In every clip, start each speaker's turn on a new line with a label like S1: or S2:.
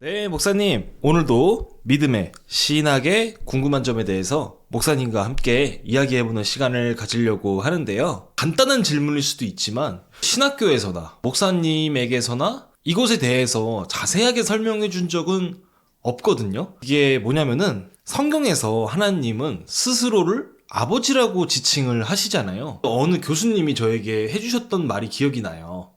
S1: 네, 목사님. 오늘도 믿음의 신학의 궁금한 점에 대해서 목사님과 함께 이야기해보는 시간을 가지려고 하는데요. 간단한 질문일 수도 있지만, 신학교에서나 목사님에게서나 이것에 대해서 자세하게 설명해 준 적은 없거든요. 이게 뭐냐면은 성경에서 하나님은 스스로를 아버지라고 지칭을 하시잖아요. 어느 교수님이 저에게 해주셨던 말이 기억이 나요.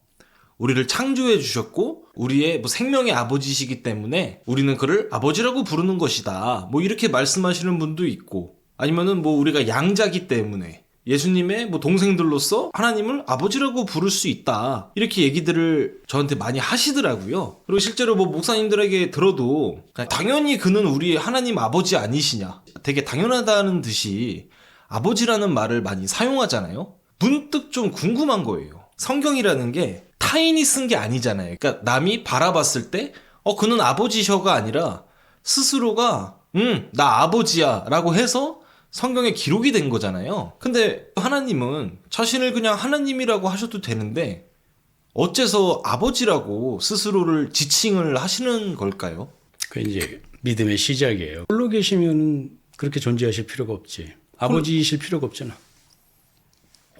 S1: 우리를 창조해 주셨고 우리의 뭐 생명의 아버지시기 때문에 우리는 그를 아버지라고 부르는 것이다. 뭐 이렇게 말씀하시는 분도 있고 아니면은 뭐 우리가 양자기 때문에 예수님의 뭐 동생들로서 하나님을 아버지라고 부를 수 있다. 이렇게 얘기들을 저한테 많이 하시더라고요. 그리고 실제로 뭐 목사님들에게 들어도 당연히 그는 우리 하나님 아버지 아니시냐. 되게 당연하다는 듯이 아버지라는 말을 많이 사용하잖아요. 문득 좀 궁금한 거예요. 성경이라는 게 타인이 쓴 게 아니잖아요. 그러니까 남이 바라봤을 때, 어, 그는 아버지셔가 아니라 스스로가, 음, 나 아버지야 라고 해서 성경에 기록이 된 거잖아요. 근데 하나님은 자신을 그냥 하나님이라고 하셔도 되는데, 어째서 아버지라고 스스로를 지칭을 하시는 걸까요?
S2: 그 이제 믿음의 시작이에요. 홀로 계시면은 그렇게 존재하실 필요가 없지. 아버지이실 필요가 없잖아.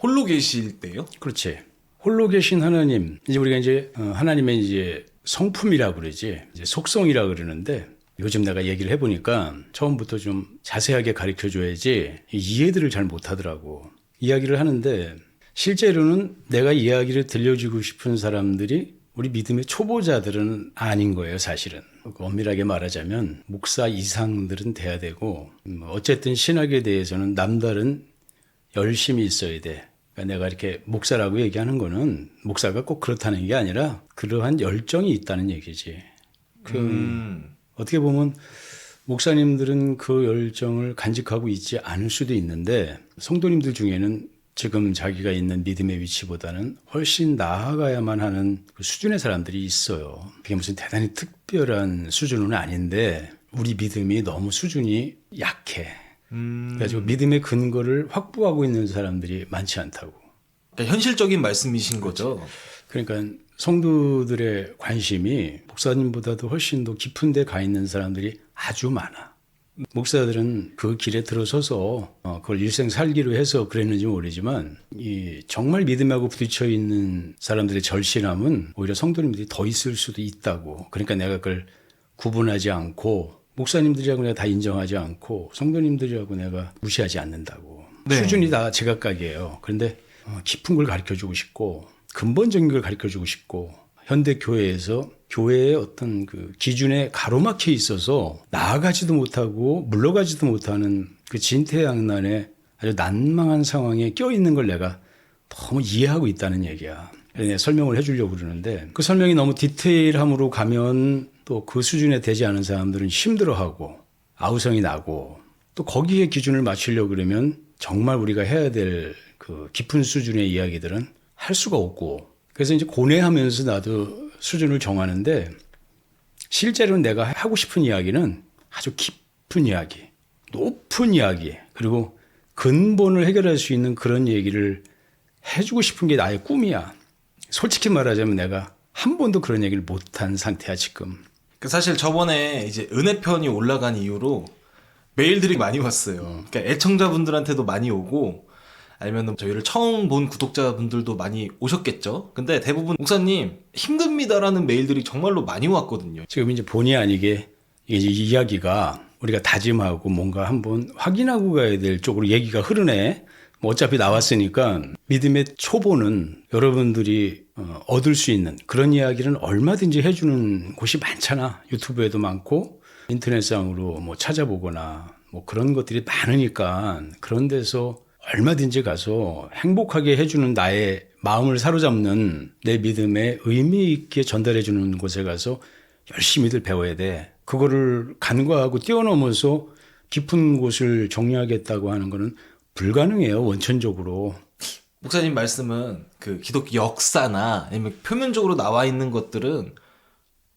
S1: 홀로 계실 때요?
S2: 그렇지. 홀로 계신 하나님. 이제 우리가 이제 어, 하나님의 이제 성품이라 그러지. 이제 속성이라 그러는데 요즘 내가 얘기를 해보니까 처음부터 좀 자세하게 가르쳐 줘야지 이해들을 잘 못하더라고. 이야기를 하는데 실제로는 내가 이야기를 들려주고 싶은 사람들이 우리 믿음의 초보자들은 아닌 거예요, 사실은. 엄밀하게 말하자면 목사 이상들은 돼야 되고 음, 어쨌든 신학에 대해서는 남다른 열심히 있어야 돼. 그러니까 내가 이렇게 목사라고 얘기하는 거는 목사가 꼭 그렇다는 게 아니라 그러한 열정이 있다는 얘기지. 그
S1: 음,
S2: 어떻게 보면 목사님들은 그 열정을 간직하고 있지 않을 수도 있는데 성도님들 중에는 지금 자기가 있는 믿음의 위치보다는 훨씬 나아가야만 하는 그 수준의 사람들이 있어요. 그게 무슨 대단히 특별한 수준은 아닌데 우리 믿음이 너무 수준이 약해.
S1: 음,
S2: 그래가지고 믿음의 근거를 확보하고 있는 사람들이 많지 않다고.
S1: 그러니까 현실적인 말씀이신 거죠.
S2: 그러니까 성도들의 관심이 목사님보다도 훨씬 더 깊은 데 가 있는 사람들이 아주 많아. 목사들은 그 길에 들어서서 어, 그걸 일생 살기로 해서 그랬는지 모르지만 이 정말 믿음하고 부딪혀 있는 사람들의 절실함은 오히려 성도님들이 더 있을 수도 있다고. 그러니까 내가 그걸 구분하지 않고 목사님들이라고 내가 다 인정하지 않고 성도님들이라고 내가 무시하지 않는다고.
S1: 네.
S2: 수준이 다 제각각이에요. 그런데 어, 깊은 걸 가르쳐 주고 싶고 근본적인 걸 가르쳐 주고 싶고 현대 교회에서 교회의 어떤 그 기준에 가로막혀 있어서 나아가지도 못하고 물러가지도 못하는 그 진퇴양난의 아주 난망한 상황에 껴 있는 걸 내가 너무 이해하고 있다는 얘기야. 내가 설명을 해주려고 그러는데 그 설명이 너무 디테일함으로 가면 또 그 수준에 되지 않은 사람들은 힘들어하고 아우성이 나고 또 거기에 기준을 맞추려고 그러면 정말 우리가 해야 될 그 깊은 수준의 이야기들은 할 수가 없고 그래서 이제 고뇌하면서 나도 수준을 정하는데 실제로는 내가 하고 싶은 이야기는 아주 깊은 이야기, 높은 이야기, 그리고 근본을 해결할 수 있는 그런 얘기를 해주고 싶은 게 나의 꿈이야. 솔직히 말하자면 내가 한 번도 그런 얘기를 못한 상태야, 지금.
S1: 그 사실 저번에 이제 은혜편이 올라간 이후로 메일들이 많이 왔어요. 그러니까 애청자분들한테도 많이 오고 아니면 저희를 처음 본 구독자분들도 많이 오셨겠죠. 근데 대부분 목사님 힘듭니다라는 메일들이 정말로 많이 왔거든요.
S2: 지금 이제 본의 아니게 이제 이 이야기가 우리가 다짐하고 뭔가 한번 확인하고 가야 될 쪽으로 얘기가 흐르네. 뭐 어차피 나왔으니까 믿음의 초보는 여러분들이 어, 얻을 수 있는 그런 이야기는 얼마든지 해주는 곳이 많잖아. 유튜브에도 많고 인터넷상으로 뭐 찾아보거나 뭐 그런 것들이 많으니까 그런 데서 얼마든지 가서 행복하게 해주는 나의 마음을 사로잡는 내 믿음에 의미 있게 전달해주는 곳에 가서 열심히들 배워야 돼. 그거를 간과하고 뛰어넘어서 깊은 곳을 정리하겠다고 하는 거는 불가능해요, 원천적으로.
S1: 목사님 말씀은 그 기독교 역사나 아니면 표면적으로 나와 있는 것들은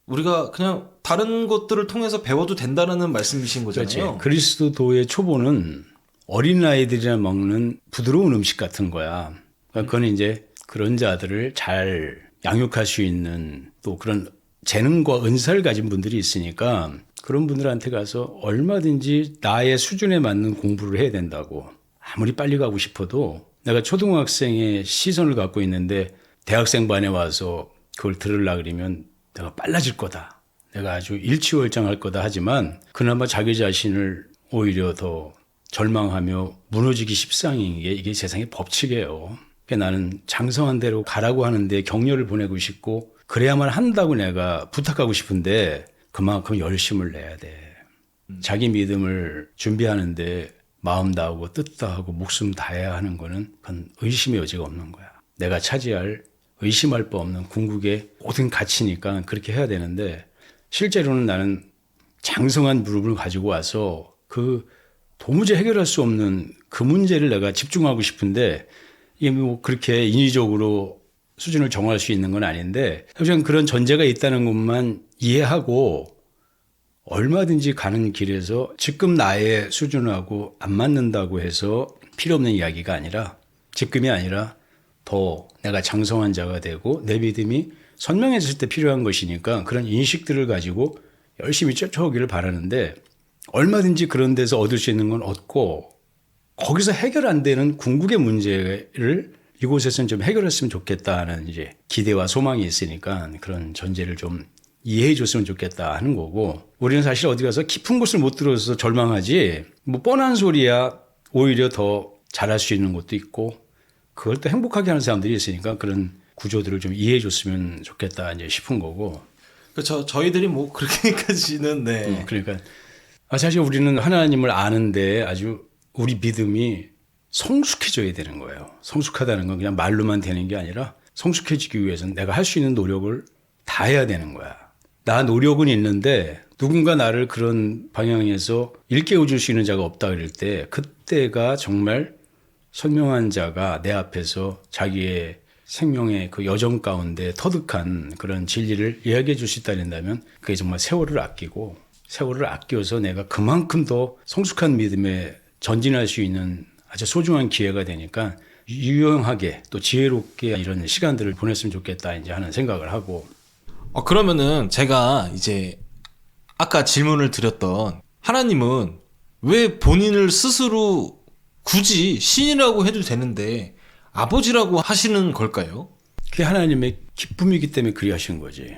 S1: 우리가 그냥 다른 것들을 통해서 배워도 된다는 말씀이신
S2: 그렇지.
S1: 거잖아요.
S2: 그리스도의 초보는 어린 아이들이나 먹는 부드러운 음식 같은 거야. 그러니까 그건 이제 그런 자들을 잘 양육할 수 있는 또 그런 재능과 은사를 가진 분들이 있으니까 그런 분들한테 가서 얼마든지 나의 수준에 맞는 공부를 해야 된다고 아무리 빨리 가고 싶어도 내가 초등학생의 시선을 갖고 있는데 대학생 반에 와서 그걸 들으려 그러면 내가 빨라질 거다. 내가 아주 일치월장할 거다 하지만 그나마 자기 자신을 오히려 더 절망하며 무너지기 십상인 게 이게 세상의 법칙이에요. 그러니까 나는 장성한 대로 가라고 하는데 격려를 보내고 싶고 그래야만 한다고 내가 부탁하고 싶은데 그만큼 열심을 내야 돼. 자기 믿음을 준비하는데 마음 다하고 뜻 다하고 목숨 다해야 하는 거는 그건 의심의 여지가 없는 거야. 내가 차지할 의심할 바 없는 궁극의 모든 가치니까 그렇게 해야 되는데 실제로는 나는 장성한 무릎을 가지고 와서 그 도무지 해결할 수 없는 그 문제를 내가 집중하고 싶은데 이게 뭐 그렇게 인위적으로 수준을 정할 수 있는 건 아닌데 하지만 그런 전제가 있다는 것만 이해하고 얼마든지 가는 길에서 지금 나의 수준하고 안 맞는다고 해서 필요 없는 이야기가 아니라 지금이 아니라 더 내가 장성한 자가 되고 내 믿음이 선명해졌을 때 필요한 것이니까 그런 인식들을 가지고 열심히 쫓아오기를 바라는데 얼마든지 그런 데서 얻을 수 있는 건 얻고 거기서 해결 안 되는 궁극의 문제를 이곳에서는 좀 해결했으면 좋겠다 하는 이제 기대와 소망이 있으니까 그런 전제를 좀 이해해 줬으면 좋겠다 하는 거고 우리는 사실 어디 가서 깊은 곳을 못 들어서 절망하지 뭐 뻔한 소리야 오히려 더 잘할 수 있는 것도 있고 그걸 또 행복하게 하는 사람들이 있으니까 그런 구조들을 좀 이해해 줬으면 좋겠다 이제 싶은 거고
S1: 그렇죠. 저희들이 뭐 그렇게까지는 네.
S2: 어, 그러니까 아, 사실 우리는 하나님을 아는데 아주 우리 믿음이 성숙해져야 되는 거예요. 성숙하다는 건 그냥 말로만 되는 게 아니라 성숙해지기 위해서는 내가 할 수 있는 노력을 다 해야 되는 거야. 나 노력은 있는데 누군가 나를 그런 방향에서 일깨워 줄 수 있는 자가 없다 그럴 때 그때가 정말 선명한 자가 내 앞에서 자기의 생명의 그 여정 가운데 터득한 그런 진리를 이야기해 줄 수 있다면 그게 정말 세월을 아끼고 세월을 아껴서 내가 그만큼 더 성숙한 믿음에 전진할 수 있는 아주 소중한 기회가 되니까 유용하게 또 지혜롭게 이런 시간들을 보냈으면 좋겠다 이제 하는 생각을 하고
S1: 어, 그러면은 제가 이제 아까 질문을 드렸던 하나님은 왜 본인을 스스로 굳이 신이라고 해도 되는데 아버지라고 하시는 걸까요?
S2: 그게 하나님의 기쁨이기 때문에 그리 하신 거지.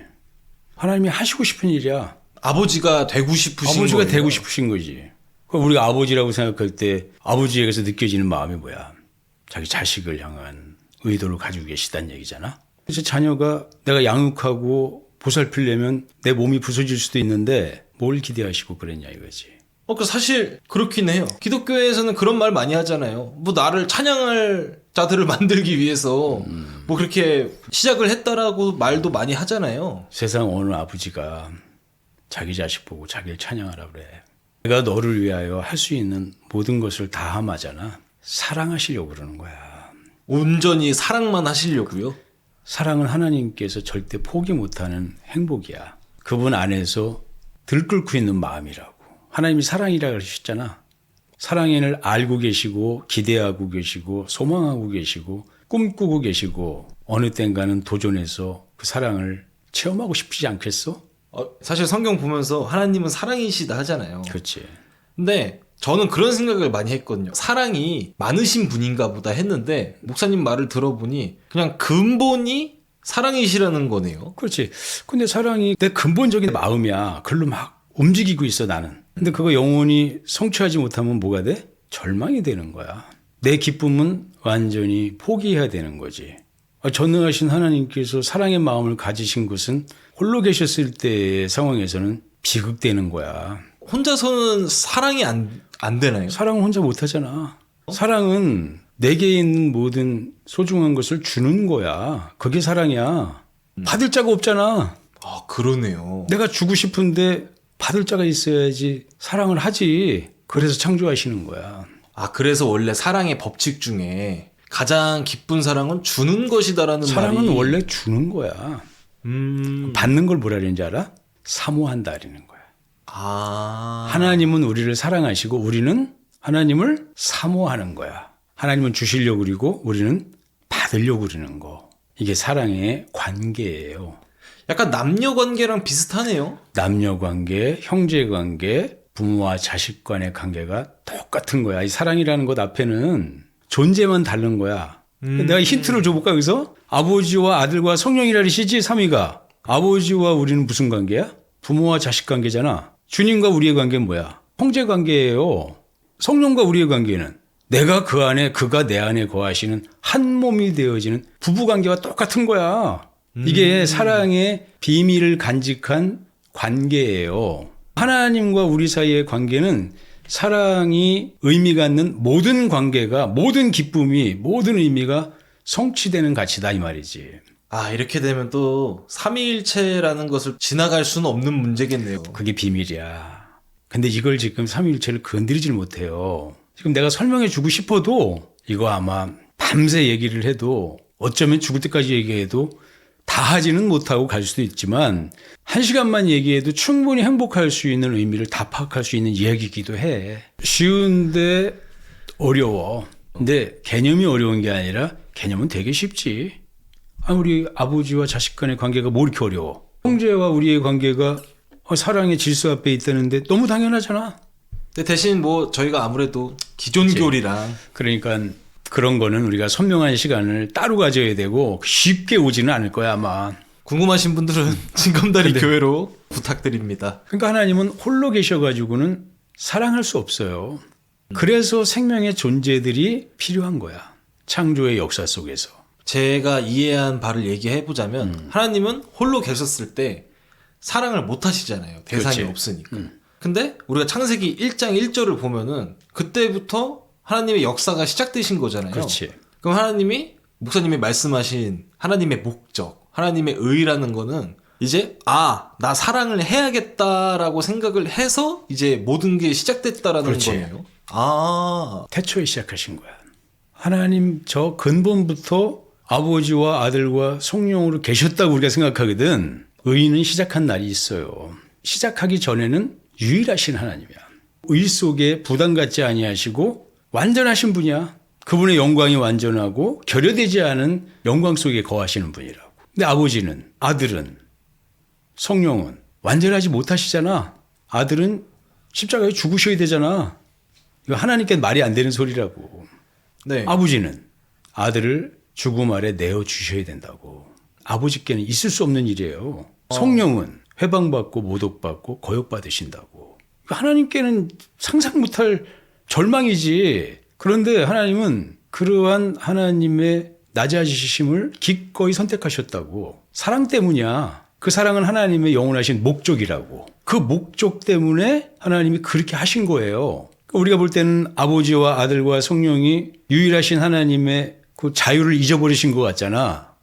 S2: 하나님이 하시고 싶은 일이야.
S1: 아버지가 되고 싶으신
S2: 아버지가
S1: 거예요?
S2: 되고 싶으신 거지. 그럼 우리가 아버지라고 생각할 때 아버지에게서 느껴지는 마음이 뭐야? 자기 자식을 향한 의도를 가지고 계시다는 얘기잖아. 그래서 자녀가 내가 양육하고 보살피려면 내 몸이 부서질 수도 있는데 뭘 기대하시고 그랬냐 이거지.
S1: 어, 그 사실 그렇긴 해요. 기독교에서는 그런 말 많이 하잖아요. 뭐 나를 찬양할 자들을 만들기 위해서 뭐 그렇게 시작을 했다라고 말도 많이 하잖아요.
S2: 세상 어느 아버지가 자기 자식 보고 자기를 찬양하라 그래. 내가 너를 위하여 할 수 있는 모든 것을 다 함하잖아. 사랑하시려고 그러는 거야.
S1: 온전히 사랑만 하시려고요.
S2: 사랑은 하나님께서 절대 포기 못하는 행복이야. 그분 안에서 들끓고 있는 마음이라고. 하나님이 사랑이라 그러셨잖아. 사랑을 알고 계시고 기대하고 계시고 소망하고 계시고 꿈꾸고 계시고 어느 땐가는 도전해서 그 사랑을 체험하고 싶지 않겠어?
S1: 어, 사실 성경 보면서 하나님은 사랑이시다 하잖아요.
S2: 그렇지.
S1: 근데 저는 그런 생각을 많이 했거든요. 사랑이 많으신 분인가 보다 했는데 목사님 말을 들어보니 그냥 근본이 사랑이시라는 거네요.
S2: 그렇지. 근데 사랑이 내 근본적인 마음이야. 글로 막 움직이고 있어 나는. 근데 그거 영원히 성취하지 못하면 뭐가 돼? 절망이 되는 거야. 내 기쁨은 완전히 포기해야 되는 거지. 아, 전능하신 하나님께서 사랑의 마음을 가지신 것은 홀로 계셨을 때의 상황에서는 비극되는 거야.
S1: 혼자서는 사랑이 안, 안 되나요?
S2: 사랑은 혼자 못 하잖아. 사랑은 내게 있는 모든 소중한 것을 주는 거야. 그게 사랑이야. 받을 자가 없잖아.
S1: 아, 그러네요.
S2: 내가 주고 싶은데 받을 자가 있어야지 사랑을 하지. 그래서 창조하시는 거야.
S1: 아, 그래서 원래 사랑의 법칙 중에 가장 기쁜 사랑은 주는 것이다라는
S2: 사랑은
S1: 말이
S2: 원래 주는 거야.
S1: 음.
S2: 받는 걸 뭐라 그러는지 알아? 사모한다 그러는 거야.
S1: 아.
S2: 하나님은 우리를 사랑하시고 우리는 하나님을 사모하는 거야. 하나님은 주시려고 그리고 우리는 받으려고 그러는 거. 이게 사랑의 관계예요.
S1: 약간 남녀 관계랑 비슷하네요.
S2: 남녀 관계, 형제 관계, 부모와 자식 간의 관계가 똑같은 거야. 이 사랑이라는 것 앞에는 존재만 다른 거야. 내가 힌트를 줘볼까, 여기서? 아버지와 아들과 성령이라 시지, 3위가. 아버지와 우리는 무슨 관계야? 부모와 자식 관계잖아. 주님과 우리의 관계는 뭐야? 형제 관계예요. 성령과 우리의 관계는 내가 그 안에, 그가 내 안에 거하시는 한 몸이 되어지는 부부 관계와 똑같은 거야. 이게 사랑의 비밀을 간직한 관계예요. 하나님과 우리 사이의 관계는 사랑이 의미 갖는 모든 관계가 모든 기쁨이 모든 의미가 성취되는 가치다 이 말이지.
S1: 아, 이렇게 되면 또 삼위일체라는 것을 지나갈 수는 없는 문제겠네요.
S2: 그게 비밀이야. 근데 이걸 지금 삼위일체를 건드리질 못해요. 지금 내가 설명해 주고 싶어도 이거 아마 밤새 얘기를 해도 어쩌면 죽을 때까지 얘기해도 다 하지는 못하고 갈 수도 있지만 한 시간만 얘기해도 충분히 행복할 수 있는 의미를 다 파악할 수 있는 이야기이기도 해. 쉬운데 어려워. 근데 개념이 어려운 게 아니라 개념은 되게 쉽지. 아, 우리 아버지와 자식 간의 관계가 뭐 이렇게 어려워? 형제와 우리의 관계가 어, 사랑의 질서 앞에 있다는데 너무 당연하잖아.
S1: 근데 대신 뭐 저희가 아무래도 기존교리랑
S2: 그러니까 그런 거는 우리가 선명한 시간을 따로 가져야 되고 쉽게 오지는 않을 거야 아마.
S1: 궁금하신 분들은 진검다리 교회로 부탁드립니다.
S2: 그러니까 하나님은 홀로 계셔가지고는 사랑할 수 없어요. 그래서 생명의 존재들이 필요한 거야. 창조의 역사 속에서.
S1: 제가 이해한 바를 얘기해 보자면
S2: 음.
S1: 하나님은 홀로 계셨을 때 사랑을 못 하시잖아요. 대상이
S2: 그렇지. 음.
S1: 없으니까. 근데 우리가 창세기 1장 1절을 보면은 그때부터 하나님의 역사가 시작되신 거잖아요.
S2: 그렇지.
S1: 그럼 하나님이 목사님이 말씀하신 하나님의 목적, 하나님의 의라는 거는 이제 아, 나 사랑을 해야겠다라고 생각을 해서 이제 모든 게 시작됐다라는
S2: 그렇지.
S1: 거네요. 아,
S2: 태초에 시작하신 거야. 하나님 저 근본부터 아버지와 아들과 성령으로 계셨다고 우리가 생각하거든. 의는 시작한 날이 있어요. 시작하기 전에는 유일하신 하나님이야. 의 속에 부담 갖지 아니하시고 완전하신 분이야. 그분의 영광이 완전하고 결여되지 않은 영광 속에 거하시는 분이라고. 근데 아버지는 아들은 성령은 완전하지 못하시잖아. 아들은 십자가에 죽으셔야 되잖아. 이거 하나님께 말이 안 되는 소리라고.
S1: 네.
S2: 아버지는 아들을 죽음 아래 내어 주셔야 된다고. 아버지께는 있을 수 없는 일이에요. 성령은 회방받고 모독받고 거역받으신다고. 하나님께는 상상 못할 절망이지. 그런데 하나님은 그러한 하나님의 낮아지심을 기꺼이 선택하셨다고. 사랑 때문이야. 그 사랑은 하나님의 영원하신 목적이라고. 그 목적 때문에 하나님이 그렇게 하신 거예요. 우리가 볼 때는 아버지와 아들과 성령이 유일하신 하나님의 그 자유를 잊어버리신 것 같잖아.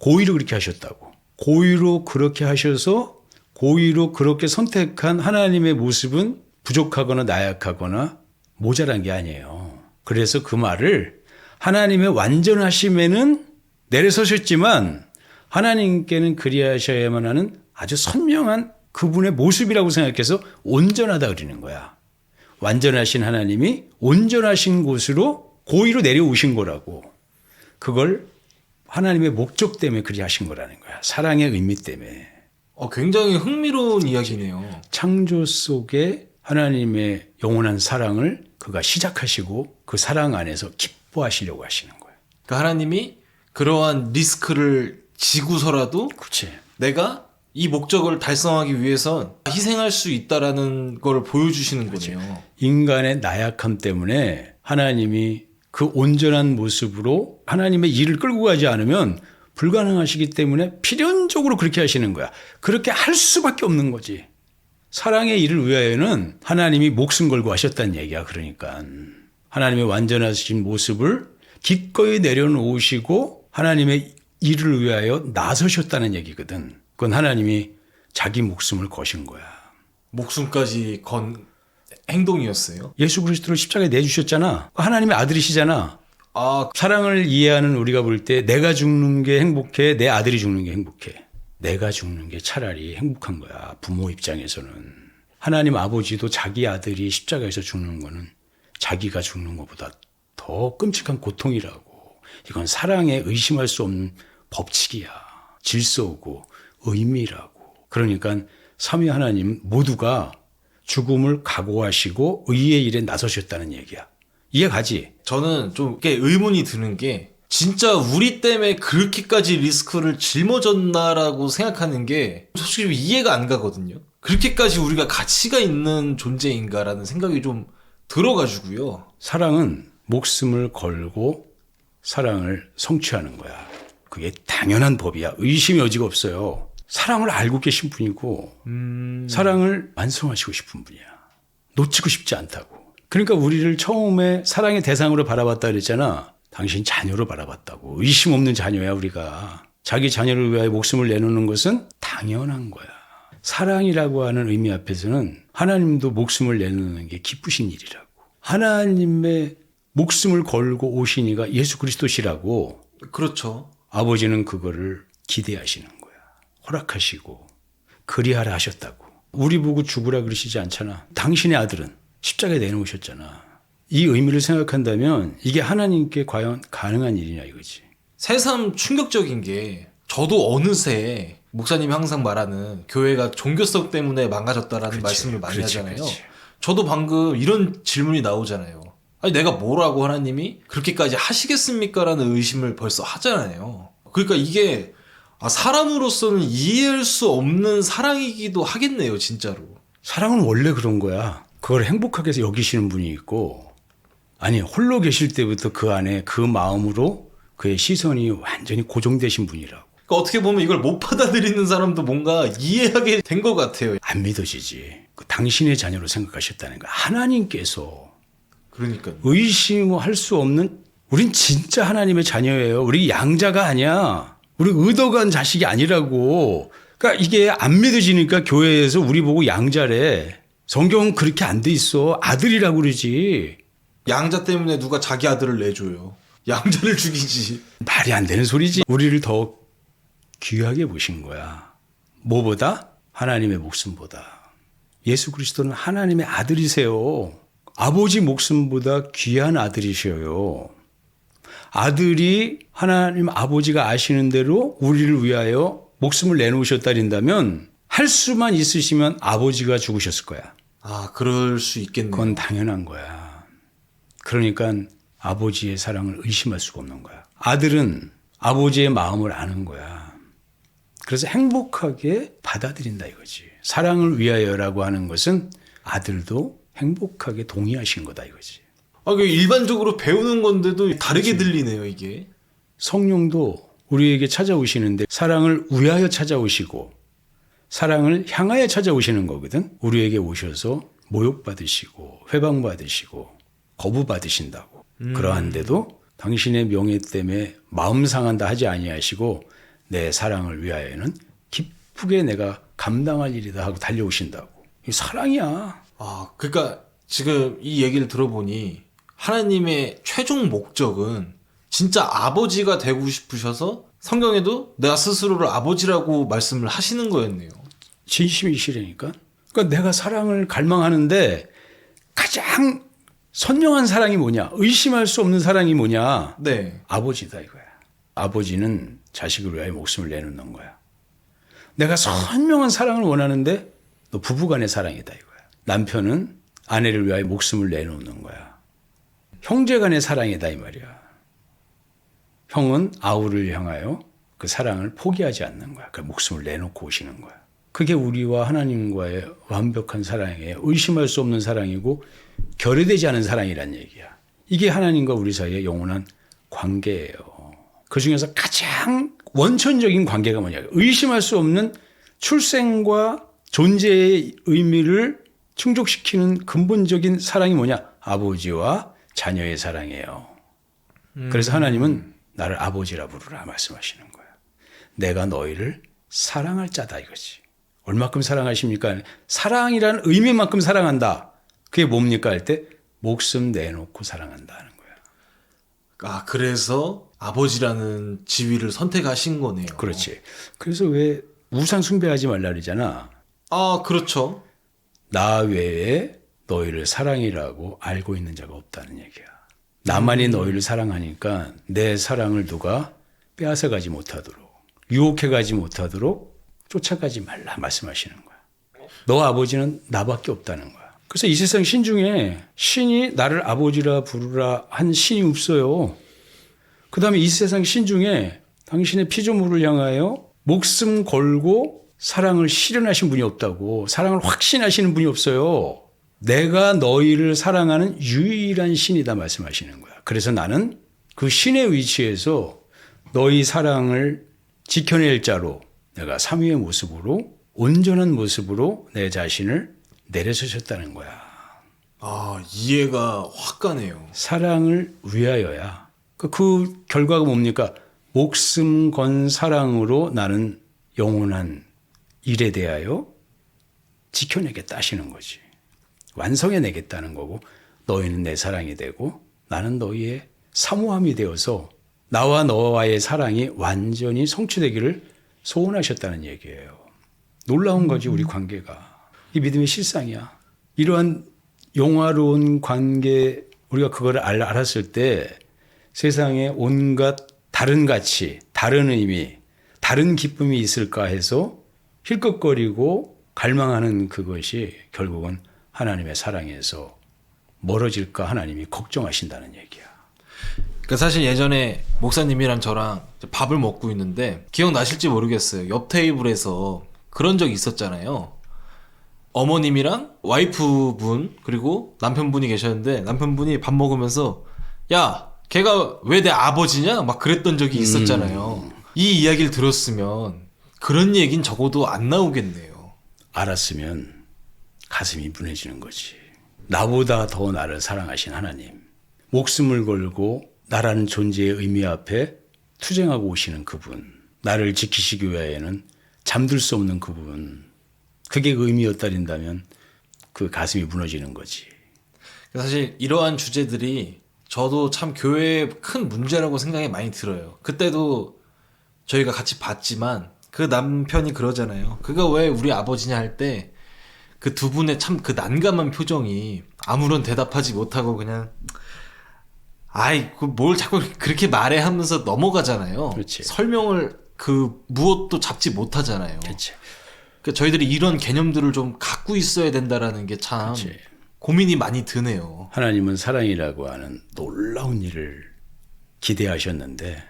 S2: 고의로 그렇게 하셨다고. 고의로 그렇게 하셔서 고의로 그렇게 선택한 하나님의 모습은 부족하거나 나약하거나 모자란 게 아니에요. 그래서 그 말을 하나님의 완전하심에는 내려서셨지만 하나님께는 그리하셔야만 하는 아주 선명한 그분의 모습이라고 생각해서 온전하다 그러는 거야. 완전하신 하나님이 온전하신 곳으로 고의로 내려오신 거라고. 그걸 하나님의 목적 때문에 그리 하신 거라는 거야. 사랑의 의미 때문에.
S1: 어, 굉장히 흥미로운 이야기네요.
S2: 창조 속에 하나님의 영원한 사랑을 그가 시작하시고 그 사랑 안에서 기뻐하시려고 하시는 거예요.
S1: 그러니까 하나님이 그러한 리스크를 지고서라도
S2: 그렇지.
S1: 내가 이 목적을 달성하기 위해선 희생할 수 있다라는 걸 보여주시는 거네요.
S2: 인간의 나약함 때문에 하나님이 그 온전한 모습으로 하나님의 일을 끌고 가지 않으면 불가능하시기 때문에 필연적으로 그렇게 하시는 거야. 그렇게 할 수밖에 없는 거지. 사랑의 일을 위하여는 하나님이 목숨 걸고 하셨다는 얘기야. 그러니까 하나님의 완전하신 모습을 기꺼이 내려놓으시고 하나님의 일을 위하여 나서셨다는 얘기거든. 그건 하나님이 자기 목숨을 거신 거야.
S1: 목숨까지 건 행동이었어요.
S2: 예수 그리스도를 십자가에 내주셨잖아. 하나님의 아들이시잖아.
S1: 아,
S2: 사랑을 이해하는 우리가 볼 때 내가 죽는 게 행복해, 내 아들이 죽는 게 행복해. 내가 죽는 게 차라리 행복한 거야. 부모 입장에서는. 하나님 아버지도 자기 아들이 십자가에서 죽는 거는 자기가 죽는 것보다 더 끔찍한 고통이라고. 이건 사랑에 의심할 수 없는 법칙이야. 질서고 의미라고. 그러니까 삼위 하나님 모두가 죽음을 각오하시고 의의 일에 나서셨다는 얘기야. 이해가지?
S1: 저는 좀 이게 의문이 드는 게 진짜 우리 때문에 그렇게까지 리스크를 짊어졌나라고 생각하는 게 솔직히 좀 이해가 안 가거든요. 그렇게까지 우리가 가치가 있는 존재인가라는 생각이 좀 들어가지고요.
S2: 사랑은 목숨을 걸고 사랑을 성취하는 거야. 그게 당연한 법이야. 의심의 여지가 없어요. 사랑을 알고 계신 분이고 사랑을 완성하시고 싶은 분이야. 놓치고 싶지 않다고. 그러니까 우리를 처음에 사랑의 대상으로 바라봤다 그랬잖아. 당신 자녀로 바라봤다고. 의심 없는 자녀야 우리가. 자기 자녀를 위하여 목숨을 내놓는 것은 당연한 거야. 사랑이라고 하는 의미 앞에서는 하나님도 목숨을 내놓는 게 기쁘신 일이라고. 하나님의 목숨을 걸고 오신 이가 예수 그리스도시라고
S1: 그렇죠.
S2: 아버지는 그거를 기대하시는. 허락하시고 그리하라 하셨다고. 우리 보고 죽으라 그러시지 않잖아. 당신의 아들은 십자가에 내놓으셨잖아. 이 의미를 생각한다면 이게 하나님께 과연 가능한 일이냐 이거지.
S1: 새삼 충격적인 게 저도 어느새 목사님이 항상 말하는 교회가 종교성 때문에 망가졌다라는
S2: 그치,
S1: 말씀을 많이
S2: 그치,
S1: 하잖아요.
S2: 그치.
S1: 저도 방금 이런 질문이 나오잖아요. 아니 내가 뭐라고 하나님이 그렇게까지 하시겠습니까라는 의심을 벌써 하잖아요. 그러니까 이게 아, 사람으로서는 이해할 수 없는 사랑이기도 하겠네요, 진짜로.
S2: 사랑은 원래 그런 거야. 그걸 행복하게 여기시는 분이 있고 아니 홀로 계실 때부터 그 안에 그 마음으로 그의 시선이 완전히 고정되신 분이라고.
S1: 그러니까 어떻게 보면 이걸 못 받아들이는 사람도 뭔가 이해하게 된 것 같아요.
S2: 안 믿어지지. 그 당신의 자녀로 생각하셨다는 거야. 하나님께서
S1: 그러니까요.
S2: 의심할 수 없는 우린 진짜 하나님의 자녀예요. 우리 양자가 아니야. 우리 의도간 자식이 아니라고. 그러니까 이게 안 믿어지니까 교회에서 우리 보고 양자래. 성경은 그렇게 안 돼 있어. 아들이라고 그러지.
S1: 양자 때문에 누가 자기 아들을 내줘요. 양자를 죽이지.
S2: 말이 안 되는 소리지. 우리를 더 귀하게 보신 거야. 뭐보다? 하나님의 목숨보다. 예수 그리스도는 하나님의 아들이세요. 아버지 목숨보다 귀한 아들이셔요. 아들이 하나님 아버지가 아시는 대로 우리를 위하여 목숨을 내놓으셨다린다면 할 수만 있으시면 아버지가 죽으셨을 거야.
S1: 아, 그럴 수 있겠네요.
S2: 그건 당연한 거야. 그러니까 아버지의 사랑을 의심할 수가 없는 거야. 아들은 아버지의 마음을 아는 거야. 그래서 행복하게 받아들인다 이거지. 사랑을 위하여라고 하는 것은 아들도 행복하게 동의하신 거다 이거지.
S1: 아, 그 일반적으로 배우는 건데도 다르게 들리네요, 이게.
S2: 성령도 우리에게 찾아오시는데 사랑을 위하여 찾아오시고 사랑을 향하여 찾아오시는 거거든. 우리에게 오셔서 모욕받으시고 회방받으시고 거부받으신다고. 그러한데도 당신의 명예 때문에 마음 상한다 하지 아니하시고 내 사랑을 위하여는 기쁘게 내가 감당할 일이다 하고 달려오신다고. 이 사랑이야.
S1: 아, 그러니까 지금 이 얘기를 들어보니 하나님의 최종 목적은 진짜 아버지가 되고 싶으셔서 성경에도 내가 스스로를 아버지라고 말씀을 하시는 거였네요.
S2: 진심이시라니까. 그러니까 내가 사랑을 갈망하는데 가장 선명한 사랑이 뭐냐? 의심할 수 없는 사랑이 뭐냐?
S1: 네.
S2: 아버지다 이거야. 아버지는 자식을 위하여 목숨을 내놓는 거야. 내가 선명한 사랑을 원하는데 너 부부간의 사랑이다 이거야. 남편은 아내를 위하여 목숨을 내놓는 거야. 형제간의 사랑이다 이 말이야. 형은 아우를 향하여 그 사랑을 포기하지 않는 거야. 그 목숨을 내놓고 오시는 거야. 그게 우리와 하나님과의 완벽한 사랑이에요. 의심할 수 없는 사랑이고 결여되지 않은 사랑이란 얘기야. 이게 하나님과 우리 사이의 영원한 관계예요. 그 중에서 가장 원천적인 관계가 뭐냐? 의심할 수 없는 출생과 존재의 의미를 충족시키는 근본적인 사랑이 뭐냐? 아버지와 자녀의 사랑이에요. 그래서 하나님은 나를 아버지라 부르라 말씀하시는 거야. 내가 너희를 사랑할 자다 이거지. 얼마큼 사랑하십니까? 사랑이라는 의미만큼 사랑한다. 그게 뭡니까 할 때 목숨 내놓고 사랑한다는 거야.
S1: 아, 그래서 아버지라는 지위를 선택하신 거네요.
S2: 그렇지. 그래서 왜 우상 숭배하지 말라 그러잖아.
S1: 아, 그렇죠.
S2: 나 외에 너희를 사랑이라고 알고 있는 자가 없다는 얘기야. 나만이 너희를 사랑하니까 내 사랑을 누가 빼앗아 가지 못하도록 유혹해 가지 못하도록 쫓아가지 말라 말씀하시는 거야. 너 아버지는 나밖에 없다는 거야. 그래서 이 세상 신 중에 신이 나를 아버지라 부르라 한 신이 없어요. 그 다음에 이 세상 신 중에 당신의 피조물을 향하여 목숨 걸고 사랑을 실현하신 분이 없다고 사랑을 확신하시는 분이 없어요. 내가 너희를 사랑하는 유일한 신이다 말씀하시는 거야. 그래서 나는 그 신의 위치에서 너희 사랑을 지켜낼 자로 내가 삼위의 모습으로 온전한 모습으로 내 자신을 내려서셨다는 거야.
S1: 아 이해가 확 가네요.
S2: 사랑을 위하여야. 그, 그 결과가 뭡니까? 목숨 건 사랑으로 나는 영원한 일에 대하여 지켜내겠다 하시는 거지. 완성해내겠다는 거고 너희는 내 사랑이 되고 나는 너희의 사모함이 되어서 나와 너와의 사랑이 완전히 성취되기를 소원하셨다는 얘기예요. 놀라운 거지 우리 관계가. 이 믿음의 실상이야. 이러한 영화로운 관계 우리가 그걸 알- 알았을 때 세상에 온갖 다른 가치, 다른 의미, 다른 기쁨이 있을까 해서 힐끗거리고 갈망하는 그것이 결국은 하나님의 사랑에서 멀어질까 하나님이 걱정하신다는 얘기야.
S1: 그 사실 예전에 목사님이랑 저랑 밥을 먹고 있는데 기억나실지 모르겠어요. 옆 테이블에서 그런 적이 있었잖아요. 어머님이랑 와이프분 그리고 남편분이 계셨는데 남편분이 밥 먹으면서 야 걔가 왜 내 아버지냐 막 그랬던 적이 있었잖아요. 이 이야기를 들었으면 그런 얘긴 적어도 안 나오겠네요.
S2: 알았으면 가슴이 분해지는 거지. 나보다 더 나를 사랑하신 하나님. 목숨을 걸고 나라는 존재의 의미 앞에 투쟁하고 오시는 그분. 나를 지키시기 위하여는 잠들 수 없는 그분. 그게 그 의미였다린다면 그 가슴이 무너지는 거지.
S1: 사실 이러한 주제들이 저도 참 교회의 큰 문제라고 생각이 많이 들어요. 그때도 저희가 같이 봤지만 그 남편이 그러잖아요. 그가 왜 우리 아버지냐 할 때 그 두 분의 참 그 난감한 표정이 아무런 대답하지 못하고 그냥 아이 그 뭘 자꾸 그렇게 말해 하면서 넘어가잖아요.
S2: 그렇지.
S1: 설명을 그 무엇도 잡지 못하잖아요.
S2: 그렇지.
S1: 그 저희들이 이런 개념들을 좀 갖고 있어야 된다라는 게 참. 고민이 많이 드네요.
S2: 하나님은 사랑이라고 하는 놀라운 일을 기대하셨는데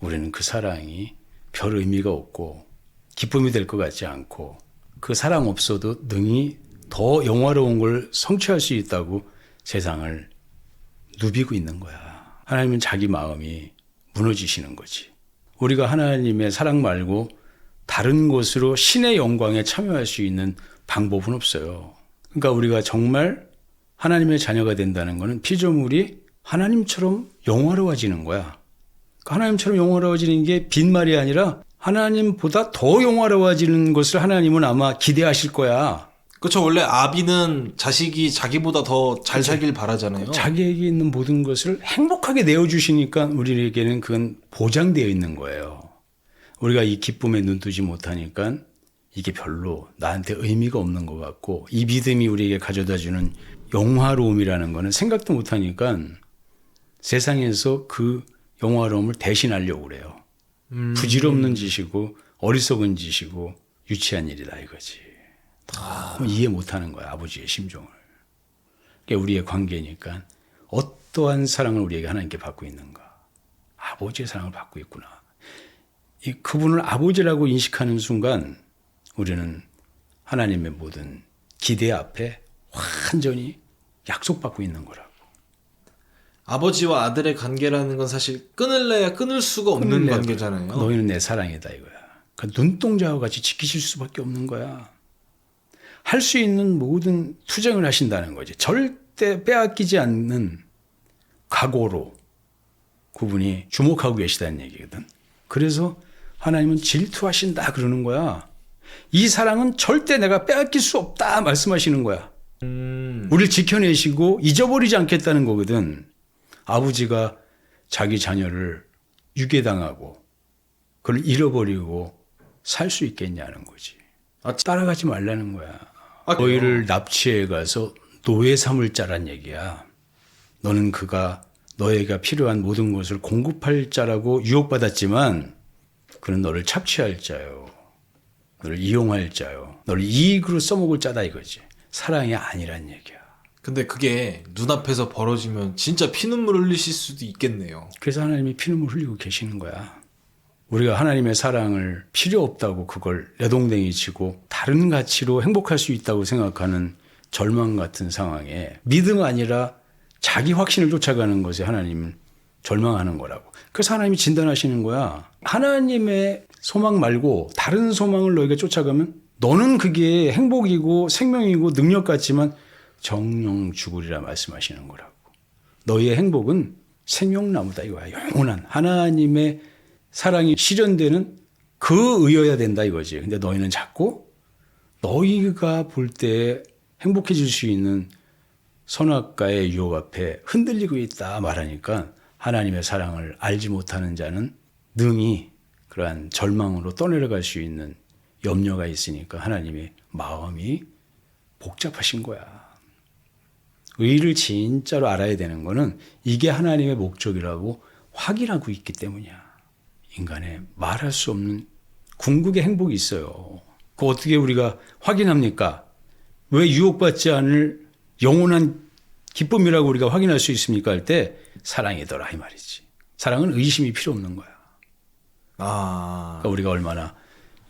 S2: 우리는 그 사랑이 별 의미가 없고 기쁨이 될 것 같지 않고 그 사랑 없어도 능히 더 영화로운 걸 성취할 수 있다고 세상을 누비고 있는 거야. 하나님은 자기 마음이 무너지시는 거지. 우리가 하나님의 사랑 말고 다른 곳으로 신의 영광에 참여할 수 있는 방법은 없어요. 그러니까 우리가 정말 하나님의 자녀가 된다는 것은 피조물이 하나님처럼 영화로워지는 거야. 그러니까 하나님처럼 영화로워지는 게 빈말이 아니라 하나님보다 더 영화로워지는 것을 하나님은 아마 기대하실 거야.
S1: 그렇죠. 원래 아비는 자식이 자기보다 더 잘 살길 바라잖아요.
S2: 자기에게 있는 모든 것을 행복하게 내어주시니까 우리에게는 그건 보장되어 있는 거예요. 우리가 이 기쁨에 눈뜨지 못하니까 이게 별로 나한테 의미가 없는 것 같고 이 믿음이 우리에게 가져다 주는 영화로움이라는 거는 생각도 못하니까 세상에서 그 영화로움을 대신하려고 그래요. 부질없는 짓이고 어리석은 짓이고 유치한 일이다 이거지. 너무 이해 못하는 거야 아버지의 심정을. 그게 우리의 관계니까 어떠한 사랑을 우리에게 하나님께 받고 있는가? 아버지의 사랑을 받고 있구나. 이 그분을 아버지라고 인식하는 순간 우리는 하나님의 모든 기대 앞에 완전히 약속받고 있는 거라고.
S1: 아버지와 아들의 관계라는 건 사실 끊을래야 끊을 수가 없는 관계잖아요.
S2: 너희는 내 사랑이다 이거야. 그 눈동자와 같이 지키실 수밖에 없는 거야. 할 수 있는 모든 투쟁을 하신다는 거지. 절대 빼앗기지 않는 각오로 그분이 주목하고 계시다는 얘기거든. 그래서 하나님은 질투하신다 그러는 거야. 이 사랑은 절대 내가 빼앗길 수 없다 말씀하시는 거야.
S1: 음,
S2: 우리를 지켜내시고 잊어버리지 않겠다는 거거든. 아버지가 자기 자녀를 유괴당하고 그걸 잃어버리고 살 수 있겠냐는 거지.
S1: 아,
S2: 따라가지 말라는 거야.
S1: 아,
S2: 너희를 납치해 가서 노예 삼을 자란 얘기야. 너는 그가 너희가 필요한 모든 것을 공급할 자라고 유혹받았지만 그는 너를 착취할 자요. 너를 이용할 자요. 너를 이익으로 써먹을 자다 이거지. 사랑이 아니란 얘기야.
S1: 근데 그게 눈앞에서 벌어지면 진짜 피눈물 흘리실 수도 있겠네요.
S2: 그래서 하나님이 피눈물 흘리고 계시는 거야. 우리가 하나님의 사랑을 필요 없다고 그걸 내동댕이 치고 다른 가치로 행복할 수 있다고 생각하는 절망 같은 상황에 믿음 아니라 자기 확신을 쫓아가는 것에 하나님은 절망하는 거라고. 그래서 하나님이 진단하시는 거야. 하나님의 소망 말고 다른 소망을 너희가 쫓아가면 너는 그게 행복이고 생명이고 능력 같지만 정령 죽으리라 말씀하시는 거라고. 너희의 행복은 생명나무다 이거야. 영원한 하나님의 사랑이 실현되는 그 의여야 된다 이거지. 근데 너희는 자꾸 너희가 볼 때 행복해질 수 있는 선악과의 유혹 앞에 흔들리고 있다 말하니까 하나님의 사랑을 알지 못하는 자는 능히 그러한 절망으로 떠내려갈 수 있는 염려가 있으니까 하나님의 마음이 복잡하신 거야. 의를 진짜로 알아야 되는 거는 이게 하나님의 목적이라고 확인하고 있기 때문이야. 인간의 말할 수 없는 궁극의 행복이 있어요. 그 어떻게 우리가 확인합니까? 왜 유혹받지 않을 영원한 기쁨이라고 우리가 확인할 수 있습니까? 할 때 사랑이더라 이 말이지. 사랑은 의심이 필요 없는 거야.
S1: 아,
S2: 그러니까 우리가 얼마나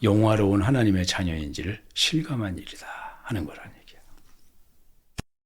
S2: 영화로운 하나님의 자녀인지를 실감한 일이다 하는 거라니.